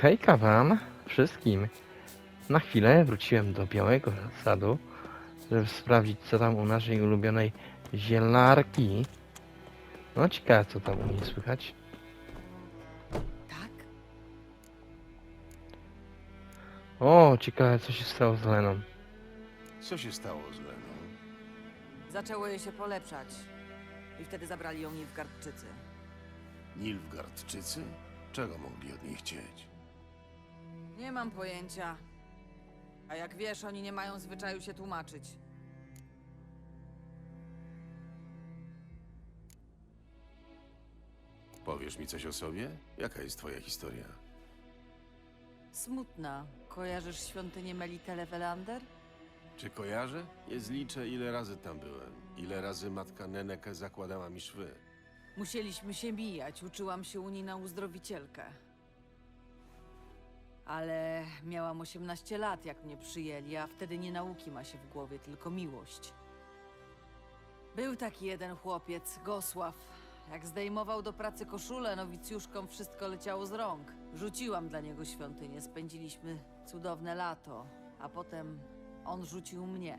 Hejka wam wszystkim. Na chwilę wróciłem do Białego Sadu, żeby sprawdzić co tam u naszej ulubionej zielarki. No ciekawe co tam u niej słychać. Tak? O, ciekawe co się stało z Leną. Co się stało z Leną? Zaczęło jej się polepszać. I wtedy zabrali ją Nilfgaardczycy. Nilfgaardczycy? Czego mogli od niej chcieć? Nie mam pojęcia. A jak wiesz, oni nie mają zwyczaju się tłumaczyć. Powiesz mi coś o sobie? Jaka jest twoja historia? Smutna. Kojarzysz świątynię Melitele Welander? Czy kojarzę? Nie zliczę, ile razy tam byłem. Ile razy matka Neneke zakładała mi szwy. Musieliśmy się mijać. Uczyłam się u niej na uzdrowicielkę. Ale miałam 18 lat, jak mnie przyjęli, a wtedy nie nauki ma się w głowie, tylko miłość. Był taki jeden chłopiec, Gosław. Jak zdejmował do pracy koszulę, nowicjuszkom wszystko leciało z rąk. Rzuciłam dla niego świątynię, spędziliśmy cudowne lato, a potem on rzucił mnie.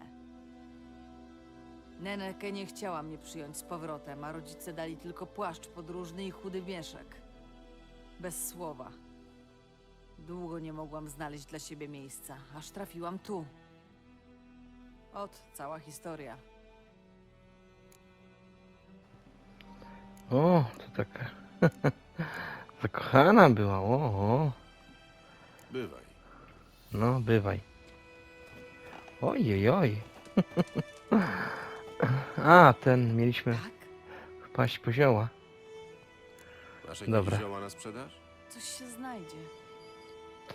Neneke nie chciała mnie przyjąć z powrotem, a rodzice dali tylko płaszcz podróżny i chudy mieszek. Bez słowa. Długo nie mogłam znaleźć dla siebie miejsca, aż trafiłam tu. Ot, cała historia. O, to taka zakochana była. O, o. Bywaj. no bywaj. Ojej, oj. A, ten mieliśmy Tak? wpaść po zioła. Masz jakieś Dobra. zioła na sprzedaż? Coś się znajdzie.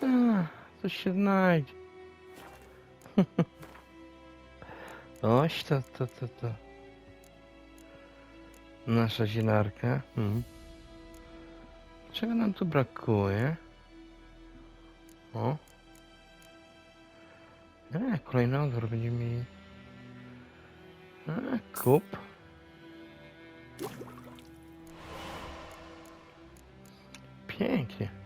Ta, coś się znajdzie. Oś to, to, to, to. Nasza zielarka. Hmm. Czego nam tu brakuje? O. E, kolejny odwór będziemy mieli. E, kup. Pięknie.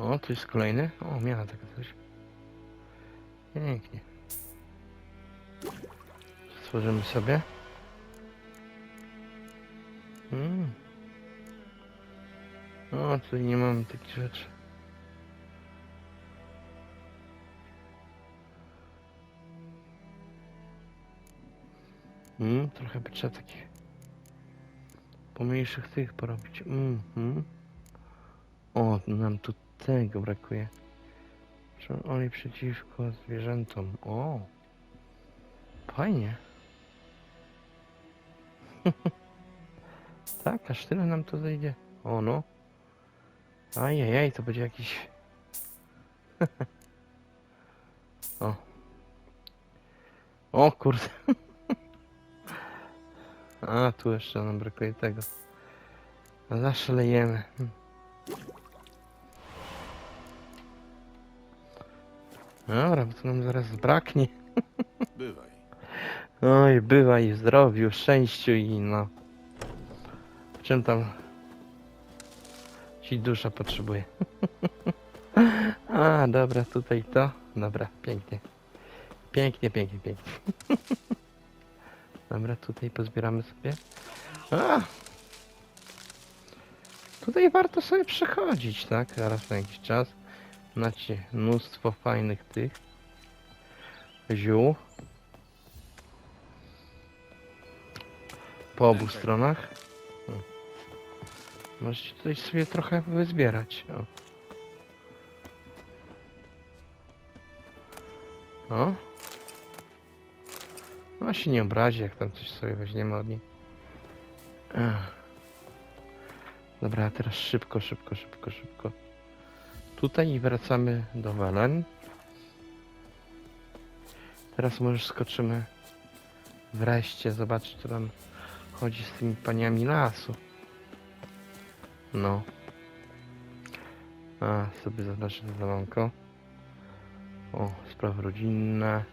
O, tu jest kolejny. O, miała taka coś. Pięknie. Stworzymy sobie. Mm. O, tutaj nie mamy takich rzeczy. Mm, trochę by trzeba takich pomniejszych tych porobić. Mm, mm. O, nam tu tego brakuje. Czy oni przeciwko zwierzętom? O! Fajnie. tak, aż tyle nam to zejdzie. O no. Ajajaj, to będzie jakiś... o. O kurde. A, tu jeszcze nam brakuje tego. Zaszalejemy. Dobra, bo to nam zaraz zbraknie. Bywaj. Oj, bywaj w zdrowiu, szczęściu i no. Czym tam ci dusza potrzebuje? A, dobra, tutaj to. Dobra, pięknie. Pięknie, pięknie, pięknie. Dobra, tutaj pozbieramy sobie. A! Tutaj warto sobie przechodzić, tak? Raz na jakiś czas. Macie mnóstwo fajnych tych ziół. Po obu stronach. Możecie tutaj sobie trochę wyzbierać. O. o. No się nie obrazi, jak tam coś sobie weźmiemy od niej. Dobra, teraz szybko, szybko, szybko, szybko. Tutaj i wracamy do Welen. Teraz może skoczymy wreszcie zobaczyć, co tam chodzi z tymi paniami lasu. No. A, sobie zobaczę to zamanko. O, sprawy rodzinne.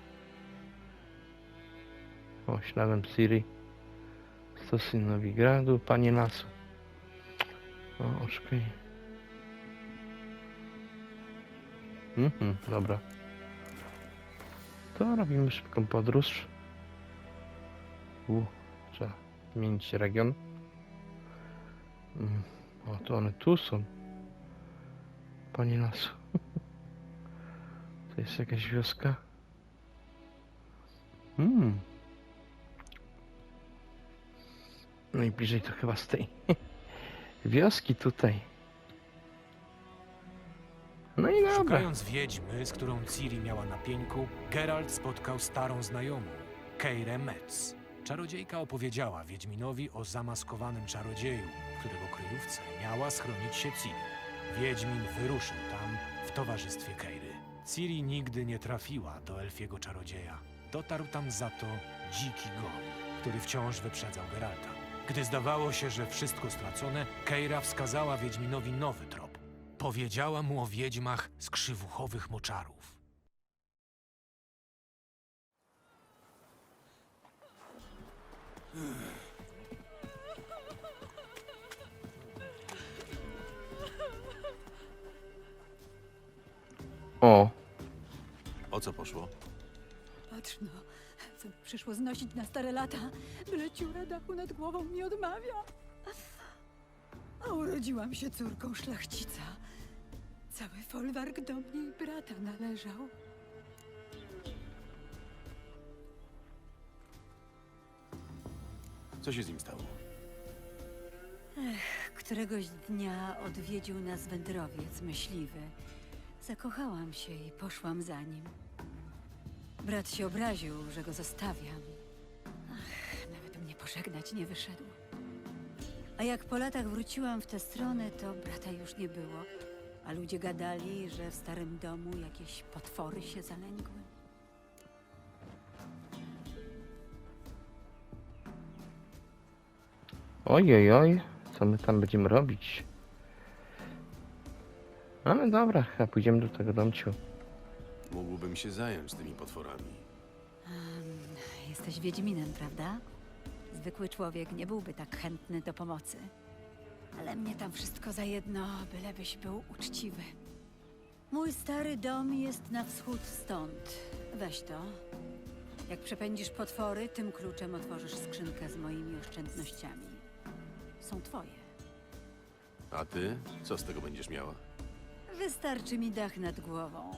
O, śladem Siri. Stosy Nowigradu, panie lasu. O, oczekaj. Mhm, dobra. To robimy szybką podróż. U, trzeba zmienić region. Mm, O, to one tu są. Panie lasu. To jest jakaś wioska. Hmm. Najbliżej to chyba z tej wioski tutaj. No i dobra. Szukając wiedźmy, z którą Ciri miała na pieńku, Geralt spotkał starą znajomą, Keirę Metz. Czarodziejka opowiedziała Wiedźminowi o zamaskowanym czarodzieju, którego kryjówce miała schronić się Ciri. Wiedźmin wyruszył tam w towarzystwie Keiry. Ciri nigdy nie trafiła do elfiego czarodzieja. Dotarł tam za to dziki gon, który wciąż wyprzedzał Geralta. Gdy zdawało się, że wszystko stracone, Keira wskazała Wiedźminowi nowy trop. Powiedziała mu o wiedźmach z krzywuchowych moczarów. O, O co poszło? Patrz no, co mi przyszło znosić na stare lata, byle ciura dachu nad głową mi odmawia. A urodziłam się córką szlachcica. Cały folwark do mnie i brata należał. Co się z nim stało? Któregoś dnia odwiedził nas wędrowiec myśliwy. Zakochałam się i poszłam za nim. Brat się obraził, że go zostawiam. Ach, nawet mnie pożegnać nie wyszedł. A jak po latach wróciłam w tę stronę, to brata już nie było. A ludzie gadali, że w starym domu jakieś potwory się zalęgły. ojej, oj, co my tam będziemy robić? Ale dobra, chyba pójdziemy do tego domciu. Mógłbym się zająć tymi potworami. Jesteś Wiedźminem, prawda? Zwykły człowiek nie byłby tak chętny do pomocy. Ale mnie tam wszystko za jedno, bylebyś był uczciwy. Mój stary dom jest na wschód stąd. Weź to. Jak przepędzisz potwory, tym kluczem otworzysz skrzynkę z moimi oszczędnościami. Są twoje. A ty? Co z tego będziesz miała? Wystarczy mi dach nad głową.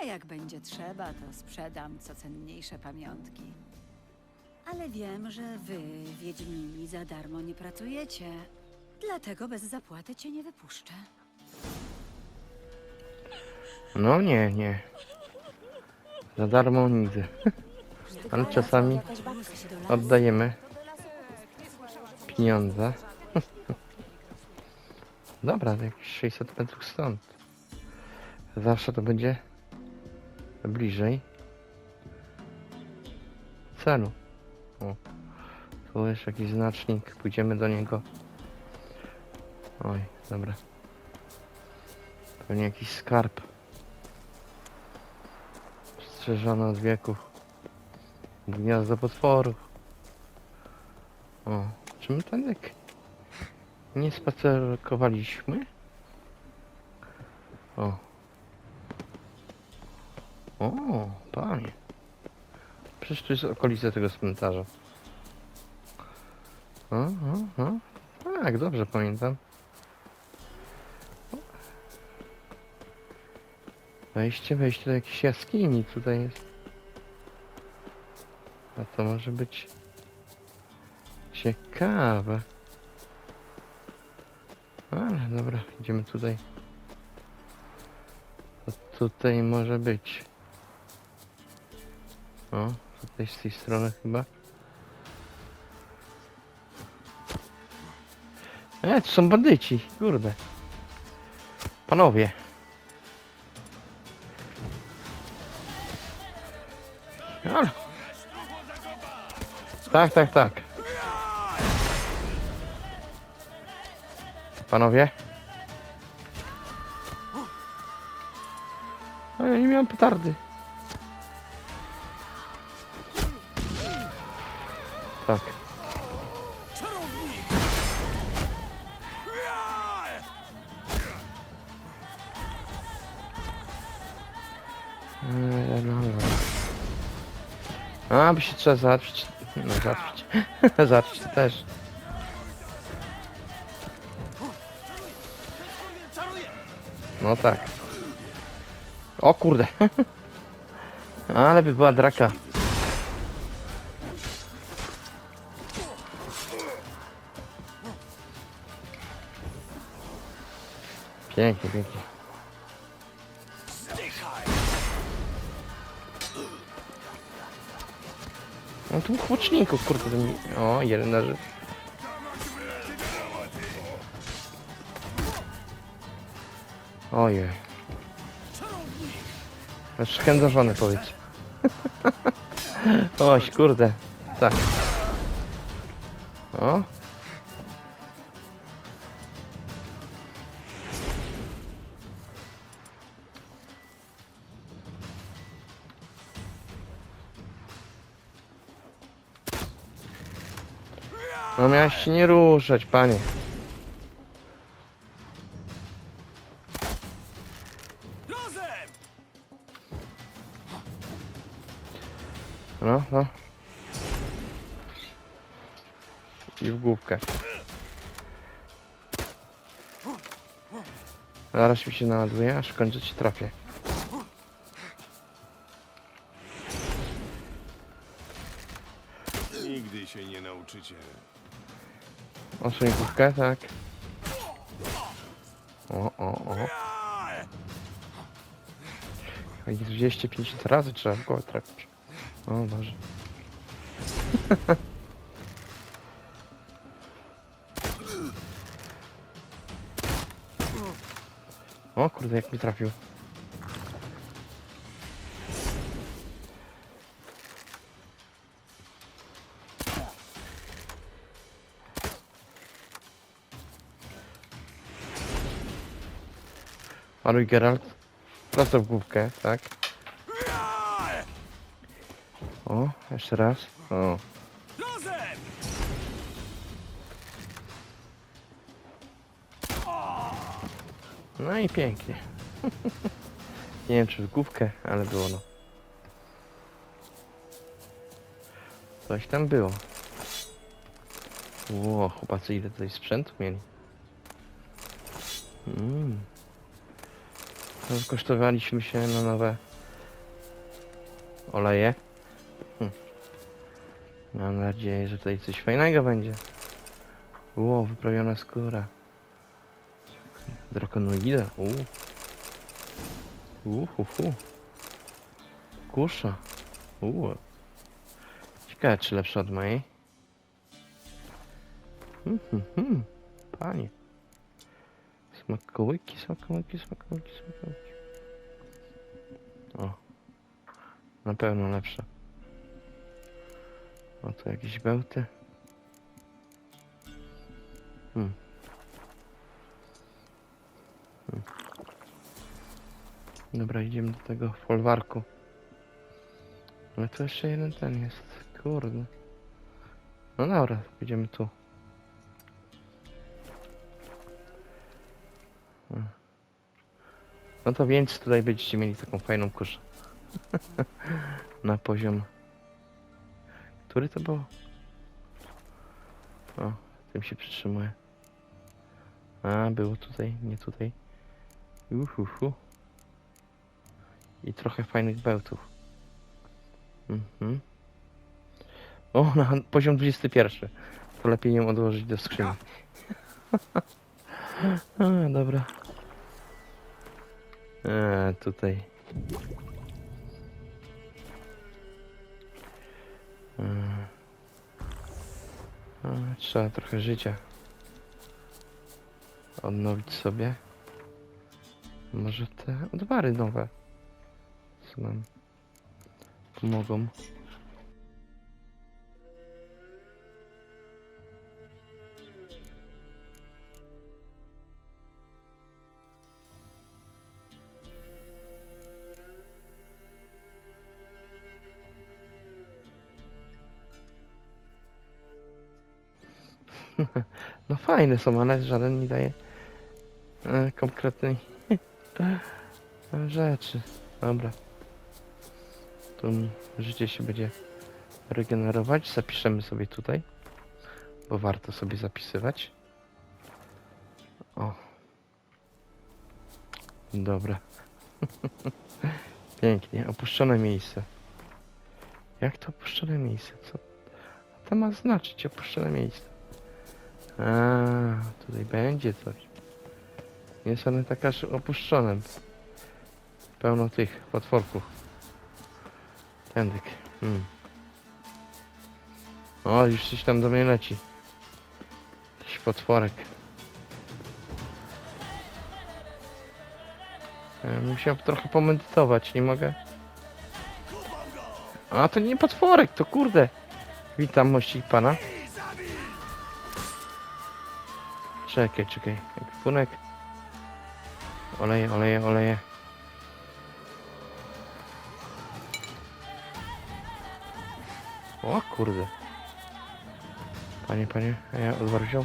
A jak będzie trzeba, to sprzedam co cenniejsze pamiątki. Ale wiem, że wy, Wiedźmini, za darmo nie pracujecie. Dlatego bez zapłaty cię nie wypuszczę. No nie, nie. Za darmo nigdy. Ale czasami oddajemy pieniądze. Dobra, jakieś 600 metrów stąd. Zawsze to będzie bliżej celu. O, tu jest jakiś znacznik, pójdziemy do niego. Oj, dobra. Pewnie jakiś skarb. Strzeżony od wieków. Gniazdo potworów. O, czy my tak nie spacerkowaliśmy? O. O, panie. Przecież to jest okolice tego cmentarza. O, o, o. Tak, dobrze pamiętam. Wejście, wejście do jakiejś jaskini tutaj jest. A to może być ciekawe. Ale dobra, idziemy tutaj. To tutaj może być. O, tutaj z tej strony chyba. E, to są bandyci, kurde. Panowie. Ale... Tak, tak, tak. Panowie? A ja nie miałem petardy. Tak. A, by się trzeba załatwić. No, załatwić. załatwić też. No tak. O kurde. Ale by była draka. Pięknie, pięknie. No tu chłoczników, kurde, to mi... O, jeden leży. Ojej. Aż chędożony powiedz. Oś, kurde. Tak. O. miałeś nie ruszać, panie. No, no. I w główkę. Zaraz mi się naładuje, aż w końcu ci trafię. Nigdy się nie nauczycie. Osuń główkę, tak. O, o, o. Oj, 250 razy trzeba w głowę trafić. O Boże. O kurde, jak mi trafił. Maruj Geralt. Prosto w główkę, tak. O, jeszcze raz. O. No i pięknie. Nie wiem czy w główkę, ale było no. Coś tam było. Ło, chłopacy ile tutaj sprzętu mieli. Mm. Kosztowaliśmy się na nowe oleje. Hm. Mam nadzieję, że tutaj coś fajnego będzie. Ło, wyprawiona skóra. Drakonoida. Uuu. Uuu, hu, hu. Kusza. Uuu. Ciekawe, czy lepsza od mojej. Hmm, hmm, hmm. Panie. Smakołyki, smakołyki, smakołyki, smakołyki. O. Na pewno lepsze. O, tu jakieś bełty. Hmm. Hmm. Dobra, idziemy do tego folwarku. Ale to jeszcze jeden ten jest. Kurde. No dobra, idziemy tu. No to więc tutaj będziecie mieli taką fajną kuszę. Na poziom. Który to było? O, tym się przytrzymuję. A, było tutaj, nie tutaj. Uhuhu. I trochę fajnych bełtów. Mhm. O, na poziom 21. To lepiej ją odłożyć do skrzyni. A, dobra. A, tutaj. A. A, trzeba trochę życia odnowić sobie. Może te odwary nowe co nam pomogą. No fajne są, ale żaden nie daje e, konkretnej rzeczy. Dobra. Tu życie się będzie regenerować. Zapiszemy sobie tutaj, bo warto sobie zapisywać. O. Dobra. Pięknie, opuszczone miejsce. Jak to opuszczone miejsce? Co to ma znaczyć opuszczone miejsce? A, tutaj będzie coś. Jest one tak aż opuszczone. Pełno tych potworków. Tędyk. Hmm. O, już coś tam do mnie leci. Jakiś potworek. Ja musiałem trochę pomedytować, nie mogę? A, to nie potworek, to kurde. Witam mości pana. Czekaj, czekaj. Ekwipunek. Oleje, oleje, oleje. O kurde. Panie, panie, a ja odwar wziął?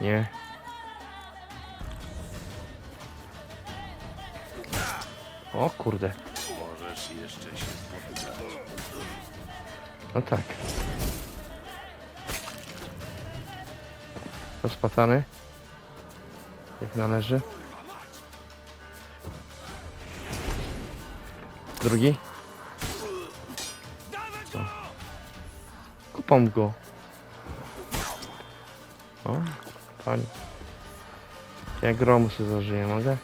Nie. O kurde. Możesz jeszcze się spotykać. No tak. Rozpatany. Jak należy. Drugi. O. Kupam go. O, pani. Ja gromu sobie zażyję, mogę?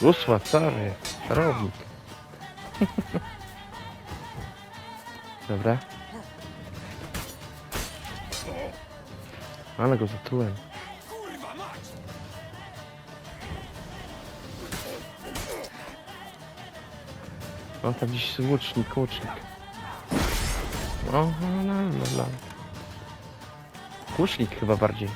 Usła, stary. Czarownik. Dobra. Ale go zatułem. O, tam gdzieś łucznik, łucznik. O, no, no, no. Łucznik chyba bardziej.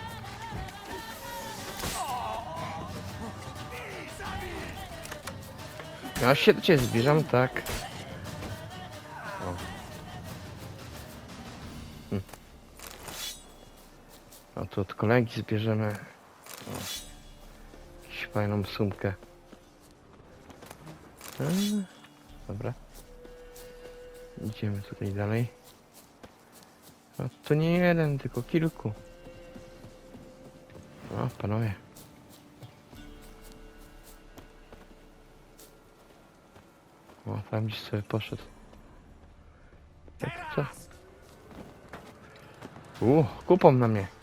Ja się do ciebie zbliżam, tak. Tu od kolegi zbierzemy o. jakąś fajną sumkę. E, dobra. Idziemy tutaj dalej. A to nie jeden, tylko kilku. O, panowie. O, tam gdzieś sobie poszedł. Jak co? U, kupą na mnie.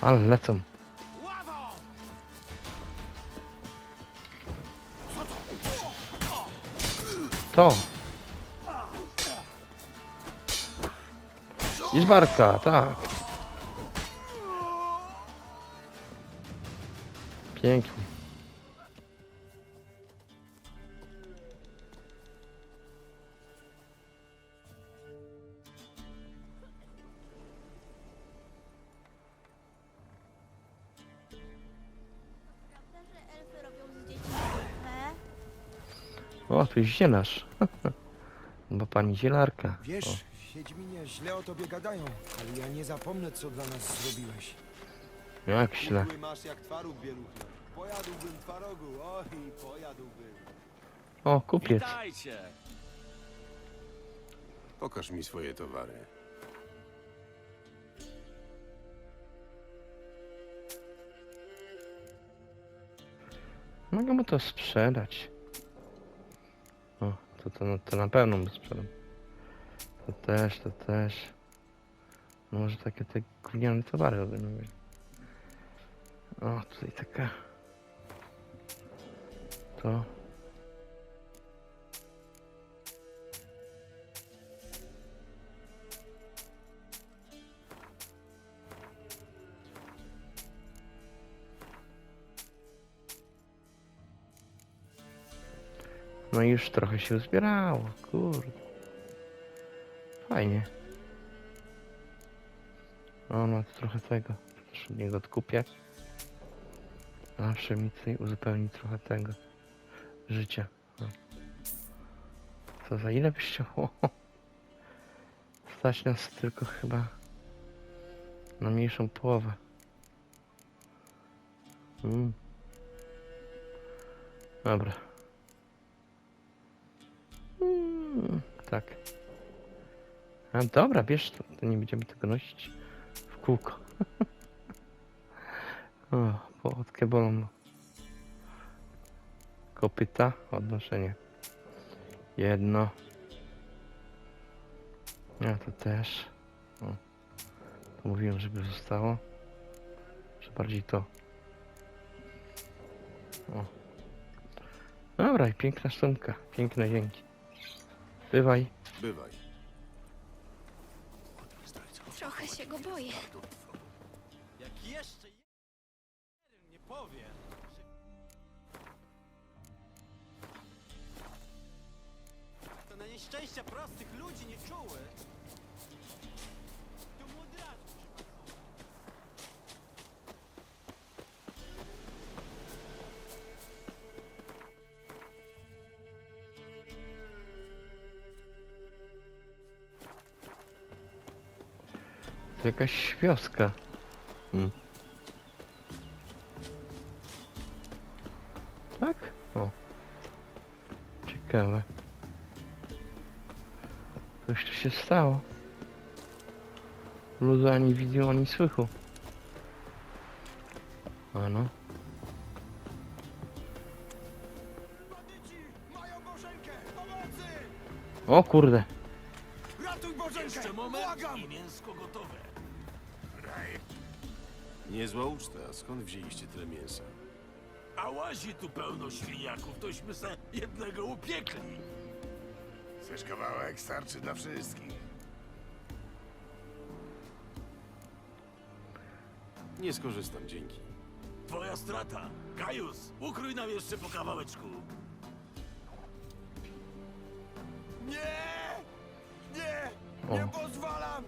Ale lecą. To. Izbarka, tak. Pięknie. O, tu jest zielarz. Bo pani zielarka. Wiesz, O. Wiedźminie, źle o tobie gadają, ale ja nie zapomnę, co dla nas zrobiłeś. Jak źle. Kudły masz jak twaróg bieluchy. Pojadłbym twarogu, oj, pojadłbym. O, kupiec. Witajcie! Pokaż mi swoje towary. Mogę mu to sprzedać. To, to, to na pewno mu sprzedam. To też, to też. No Może takie te gówniane towary ode. O, tutaj taka. To. No i już trochę się uzbierało, kurde. Fajnie. O, no to trochę tego. Też od niego odkupię. Zawsze mi tutaj uzupełni trochę tego życia. No. Co za ile byś chciał? Stać nas tylko chyba na mniejszą połowę. Mm. Dobra. Mm, tak. A dobra, bierz to, to nie będziemy tego nosić w kółko. o, połotkę bolą. Kopyta, odnoszenie. Jedno. Ja to też. O. To mówiłem, żeby zostało. Że bardziej to. O. Dobra, i piękna sztumka. Piękne dzięki. Bywaj. Bywaj. Trochę się go boję. Jak jeszcze jeden nie powie. To na nieszczęścia prostych ludzi nie czuły. Jakaś wioska. Hmm. Tak? O. Ciekawe. Coś tu się stało. Ludu ani widzą, ani słychu. A no. Bandyci! Mają Bożenkę! Pomocy! O kurde. Ratuj Bożenkę! Błagam! mięsko gotowe. Niezła uczta. Skąd wzięliście tyle mięsa? A łazi tu pełno świniaków, tośmy se jednego upiekli. Chcesz kawałek? Starczy dla wszystkich. Nie skorzystam, dzięki. Twoja strata. Gajus, ukrój nam jeszcze po kawałeczku. Nie! Nie! O. Nie pozwalam!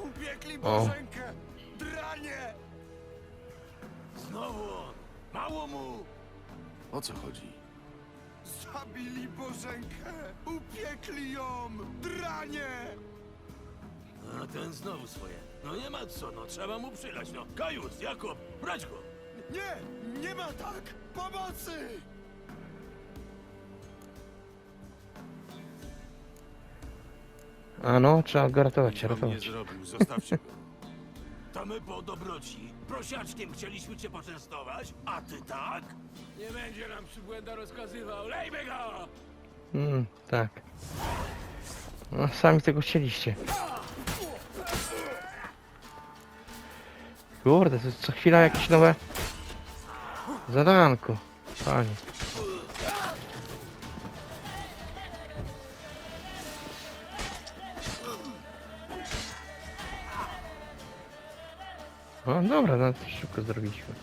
Upiekli O. Bożenkę! Dranie! Znowu on. Mało mu. O co chodzi? Zabili Bożenkę! Upiekli ją! Dranie! A ten znowu swoje. No nie ma co, no trzeba mu przylać, no. Gajus, Jakob, brać go. Nie! Nie ma tak! Pomocy! A no, trzeba go ratować, wam nie ratować. zrobił. Zostawcie go. To my po dobroci. Prosiaczkiem chcieliśmy cię poczęstować, a ty tak? Nie będzie nam przybłęda rozkazywał. Lejmy go! Mm, tak. No, sami tego chcieliście. Kurde, to jest co chwila jakieś nowe zadanko. Panie. O, dobra, no to szybko zrobiliśmy.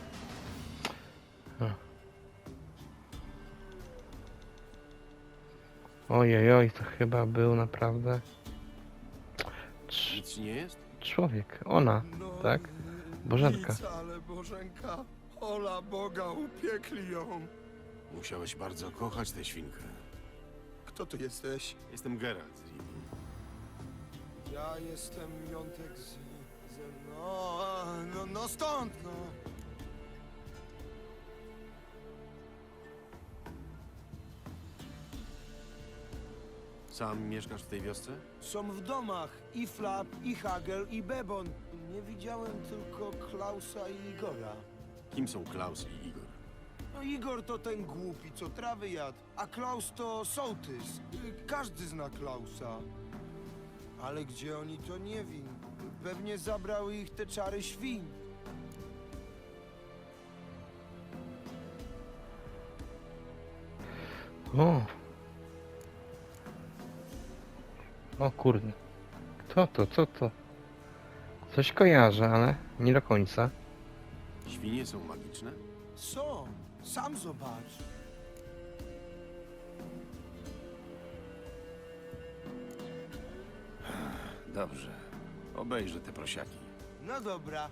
Ojej, oj, to chyba był naprawdę cz- Nic nie jest? człowiek. Ona, No, tak? Bożenka. Nic, ale Bożenka! Ola Boga, upiekli ją! Musiałeś bardzo kochać tę świnkę. Kto ty jesteś? Jestem Geralt z. Ja jestem Jątek z... no, a, no, no stąd, no! Sam mieszkasz w tej wiosce? Są w domach i Flap, i Hagel, i Bebon. Nie widziałem tylko Klausa i Igora. Kim są Klaus i Igor? No Igor to ten głupi, co trawy jadł, a Klaus to sołtys. Y, Każdy zna Klausa. Ale gdzie oni to nie wiem. Pewnie zabrały ich te czary świń. O. O kurde. Kto to, co to? Coś kojarzę, ale nie do końca. Świnie są magiczne? Są, sam zobacz. Dobrze. Obejrzę te prosiaki. No dobra.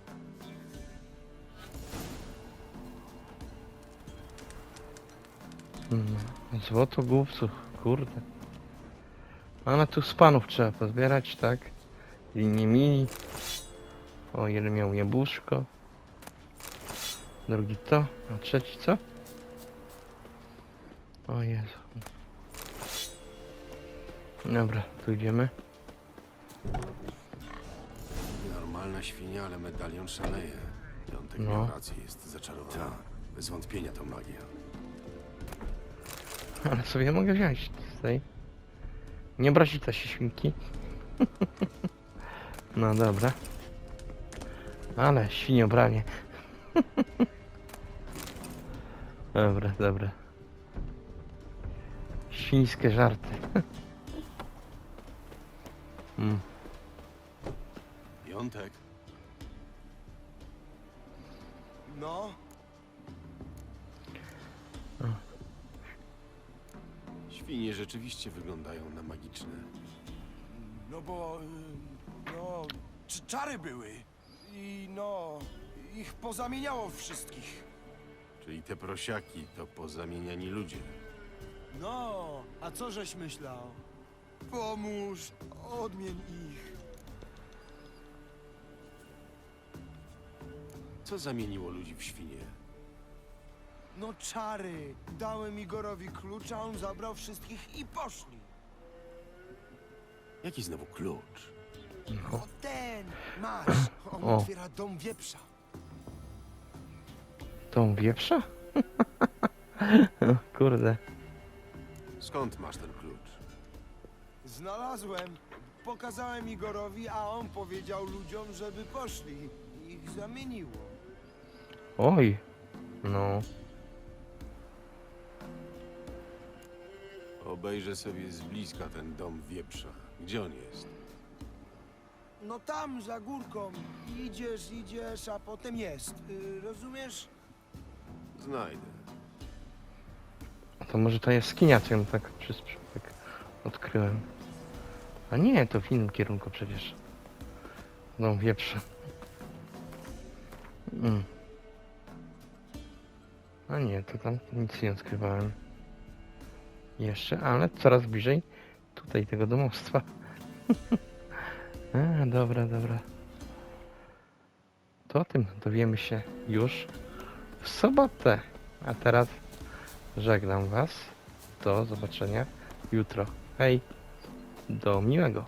Mm, Złoto głupców, kurde. Ale tu z panów trzeba pozbierać, tak? Inni mili. O, jeden miał jabłuszko. Drugi to, a trzeci co? O Jezu. Dobra, tu idziemy. Świnia, ale medalion szaleje. Piątek No. miał rację, jest zaczarowany. Tak, bez wątpienia to magia. Ale sobie mogę wziąć tutaj. Nie obrazić się świnki. no dobra. Ale świniobranie. dobra, dobra. Świńskie żarty. mm. Piątek? Magiczne. no bo... y, No, cz- czary były. I no, ich pozamieniało wszystkich. Czyli te prosiaki to pozamieniani ludzie. No, a co żeś myślał? Pomóż, odmień ich. Co zamieniło ludzi w świnie? No czary. Dałem Igorowi klucz, a on zabrał wszystkich i poszli. Jaki znowu klucz? O ten, masz. On O. otwiera dom wieprza. Tą wieprza? o, kurde. Skąd masz ten klucz? Znalazłem. Pokazałem Igorowi, a on powiedział ludziom, żeby poszli. Ich zamieniło. Oj. No. Obejrzę sobie z bliska ten dom wieprza. Gdzie on jest? No tam, za górką. Idziesz, idziesz, a potem jest. Y, rozumiesz? Znajdę. To może ta jaskinia, co ją tak przez przypadek odkryłem. A nie, to w innym kierunku przecież. No, wieprze. Mm. A nie, to tam nic nie odkrywałem. Jeszcze, ale coraz bliżej tutaj tego domostwa. A, dobra, dobra. To o tym dowiemy się już w sobotę. A teraz Żegnam Was. Do zobaczenia jutro. Hej. Do miłego.